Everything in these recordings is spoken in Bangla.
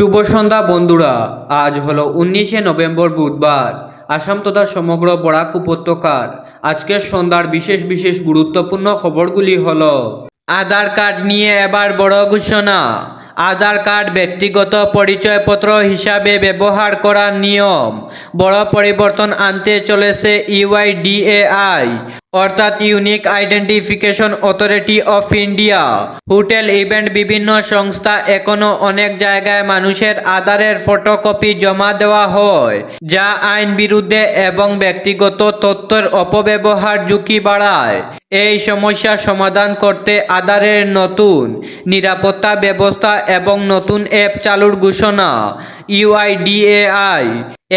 শুভ সন্ধ্যা বন্ধুরা। আজ হলো উনিশে নভেম্বর বুধবার, আসাম তথা সমগ্র বরাক উপত্যকার। আজকের সন্ধ্যার বিশেষ বিশেষ গুরুত্বপূর্ণ খবরগুলি হলো, আধার কার্ড নিয়ে এবার বড় ঘোষণা। আধার কার্ড ব্যক্তিগত পরিচয়পত্র হিসাবে ব্যবহার করার নিয়ম। বড় পরিবর্তন আনতে চলেছে ইউআইডিএআই। অর্থাৎ unique identification authority of India. Hotel, event, বিভিন্ন সংস্থা এখনও অনেক জায়গায় মানুষের আধারের ফটোকপি জমা দেওয়া হয়, যা আইন বিরুদ্ধে এবং ব্যক্তিগত তথ্যের অপব্যবহার ঝুঁকি বাড়ায়। এই সমস্যা সমাধান করতে আধারের নতুন নিরাপত্তা ব্যবস্থা এবং নতুন অ্যাপ চালুর ঘোষণা, ইউআইডিএআই।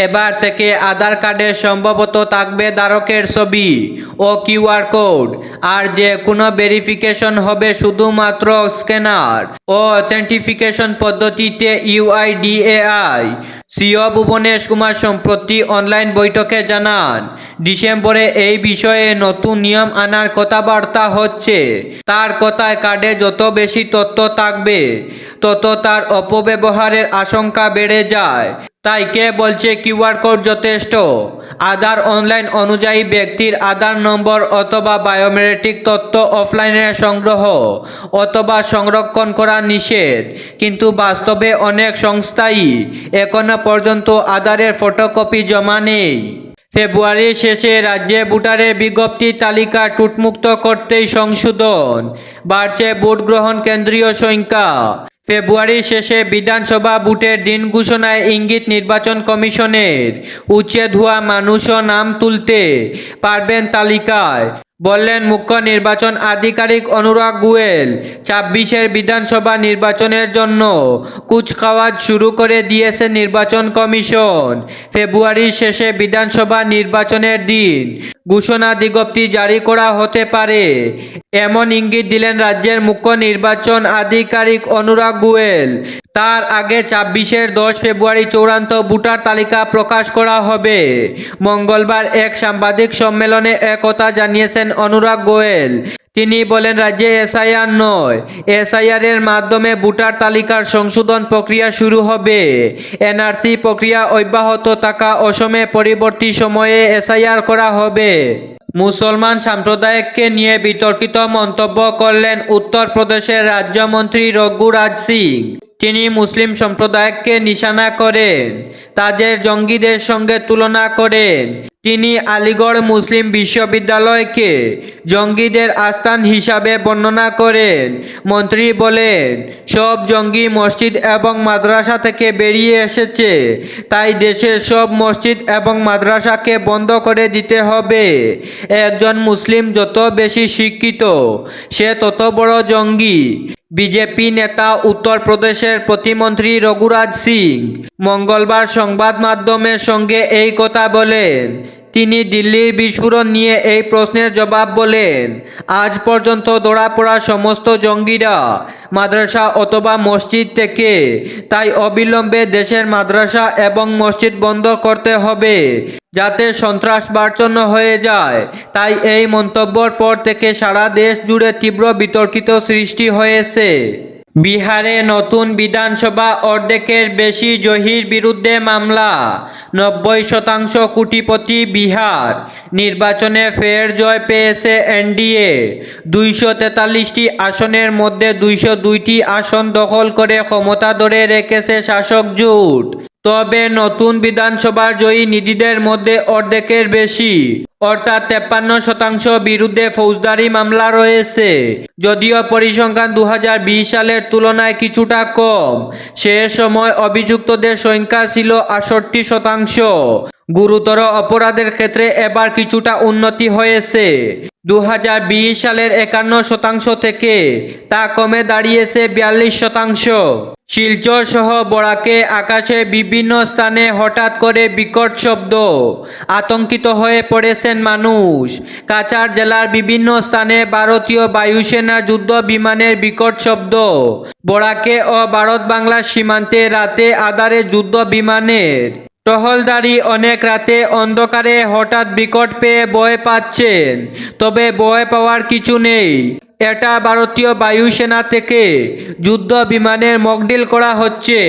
এবার থেকে আধার কার্ডে সম্ভবত থাকবে ধারকের ছবি ও কিউআর কোড। আর যে কোনো ভেরিফিকেশন হবে শুধুমাত্র স্ক্যানার ও অথেন্টিফিকেশন পদ্ধতিতে ইউআইডিএআই। সিও ভুবনেশ কুমার সম্প্রতি অনলাইন বৈঠকে জানান, ডিসেম্বরে এই বিষয়ে নতুন নিয়ম আনার কথাবার্তা হচ্ছে। তার কথায় কার্ডে যত বেশি তথ্য থাকবে, তত তার অপব্যবহারের আশঙ্কা বেড়ে যায়। তাই কে বলছে কিউআর কোড যথেষ্ট? আধার অনলাইন অনুযায়ী ব্যক্তির আধার নম্বর অথবা বায়োমেট্রিক তথ্য অফলাইনে সংগ্রহ অথবা সংরক্ষণ করা নিষেধ। কিন্তু বাস্তবে অনেক সংস্থাই এখনও পর্যন্ত আধারের ফটোকপি জমা নেই। ফেব্রুয়ারির শেষে রাজ্যে ভোটারের বিজ্ঞপ্তি তালিকা টুটমুক্ত করতেই সংশোধন। বাড়ছে ভোট গ্রহণ কেন্দ্রীয় সংখ্যা। ফেব্রুয়ারির শেষে বিধানসভা ভোটের দিন ঘোষণায় ইঙ্গিত নির্বাচন কমিশনের উচ্ছেদ হওয়া মানুষও নাম তুলতে পারবেন তালিকায়। বললেন, মুখ্য নির্বাচন আধিকারিক অনুরাগ গোয়েল, ছাব্বিশের বিধানসভা নির্বাচনের জন্য কুচকাওয়াজ শুরু করে দিয়েছে নির্বাচন কমিশন। ফেব্রুয়ারির শেষে বিধানসভা নির্বাচনের দিন ঘোষণা বিজ্ঞপ্তি জারি করা হতে পারে। এমন ইঙ্গিত দিলেন রাজ্যের মুখ্য নির্বাচন আধিকারিক অনুরাগ গোয়েল। তার আগে ছাব্বিশের দশ ফেব্রুয়ারি চূড়ান্ত ভোটার তালিকা প্রকাশ করা হবে। মঙ্গলবার এক সাংবাদিক সম্মেলনে একথা জানিয়েছেন অনুরাগ গোয়েল। তিনি বলেন, রাজ্যে এসআইআর নয়। এসআইআর এর মাধ্যমে ভোটার তালিকার সংশোধন প্রক্রিয়া শুরু হবে। এনআরসি প্রক্রিয়া অব্যাহত থাকা অসমে পরবর্তী সময়ে এসআইআর করা হবে। মুসলমান সাম্প্রদায়িককে নিয়ে বিতর্কিত মন্তব্য করলেন উত্তরপ্রদেশের রাজ্যমন্ত্রী রঘুরাজ সিং। তিনি মুসলিম সম্প্রদায়কে নিশানা করেন, তাদের জঙ্গিদের সঙ্গে তুলনা করেন। তিনি আলিগড় মুসলিম বিশ্ববিদ্যালয়কে জঙ্গিদের আস্থান হিসাবে বর্ণনা করেন। মন্ত্রী বলেন, সব জঙ্গি মসজিদ এবং মাদ্রাসা থেকে বেরিয়ে এসেছে, তাই দেশের সব মসজিদ এবং মাদ্রাসাকে বন্ধ করে দিতে হবে। একজন মুসলিম যত বেশি শিক্ষিত, সে তত বড় জঙ্গি। বিজেপি নেতা উত্তরপ্রদেশের প্রতিমন্ত্রী রঘুরাজ সিং। মঙ্গলবার সংবাদ মাধ্যমের সঙ্গে এই কথা বলেন। তিনি দিল্লির বিস্ফোরণ নিয়ে এই প্রশ্নের জবাব বলেন, আজ পর্যন্ত ধরা পড়া সমস্ত জঙ্গিরা মাদ্রাসা অথবা মসজিদ থেকে, তাই অবিলম্বে দেশের মাদ্রাসা এবং মসজিদ বন্ধ করতে হবে, যাতে সন্ত্রাস বার্চন্য হয়ে যায়। তাই এই মন্তব্যর পর থেকে সারা দেশ জুড়ে তীব্র বিতর্কিত সৃষ্টি হয়েছে। বিহারে নতুন বিধানসভা অর্ধেকের বেশি জহির বিরুদ্ধে মামলা। নব্বই শতাংশ কোটিপতি বিহার। নির্বাচনে ফের জয় পেয়েছে এনডিএ। দুইশো তেতাল্লিশটি আসনের মধ্যে দুইশো দুইটি আসন দখল করে ক্ষমতা ধরে রেখেছে শাসক জোট। তবে নতুন বিধানসভার জয়ী নিধিদের মধ্যে অর্ধেকের বেশি। অর্থাৎ তেপ্পান্ন শতাংশ বিরুদ্ধে ফৌজদারি মামলা রয়েছে। যদিও পরিসংখ্যান দু হাজার বিশ সালের তুলনায় কিছুটা কম। সে সময় অভিযুক্তদের সংখ্যা ছিল আটষট্টি শতাংশ। গুরুতর অপরাধের ক্ষেত্রে এবার কিছুটা উন্নতি হয়েছে। দু হাজার বিশ সালের একান্ন শতাংশ থেকে তা কমে দাঁড়িয়েছে বিয়াল্লিশ শতাংশ। শিলচর সহ বরাকে আকাশে বিভিন্ন স্থানে হঠাৎ করে বিকট শব্দ। আতঙ্কিত হয়ে পড়েছেন মানুষ। কাছাড় জেলার বিভিন্ন স্থানে ভারতীয় বায়ুসেনার যুদ্ধ বিমানের বিকট শব্দ। বরাকে ও ভারত বাংলার সীমান্তে রাতে আধারে যুদ্ধ বিমানের টহলদারি অনেক রাতে অন্ধকারে হঠাৎ বিকট পেয়ে ভয় পাচ্ছেন, তবে ভয় পাওয়ার কিছু নেই। এটা ভারতীয় বায়ুসেনা থেকে যুদ্ধ বিমানের মকডিল করা হচ্ছে।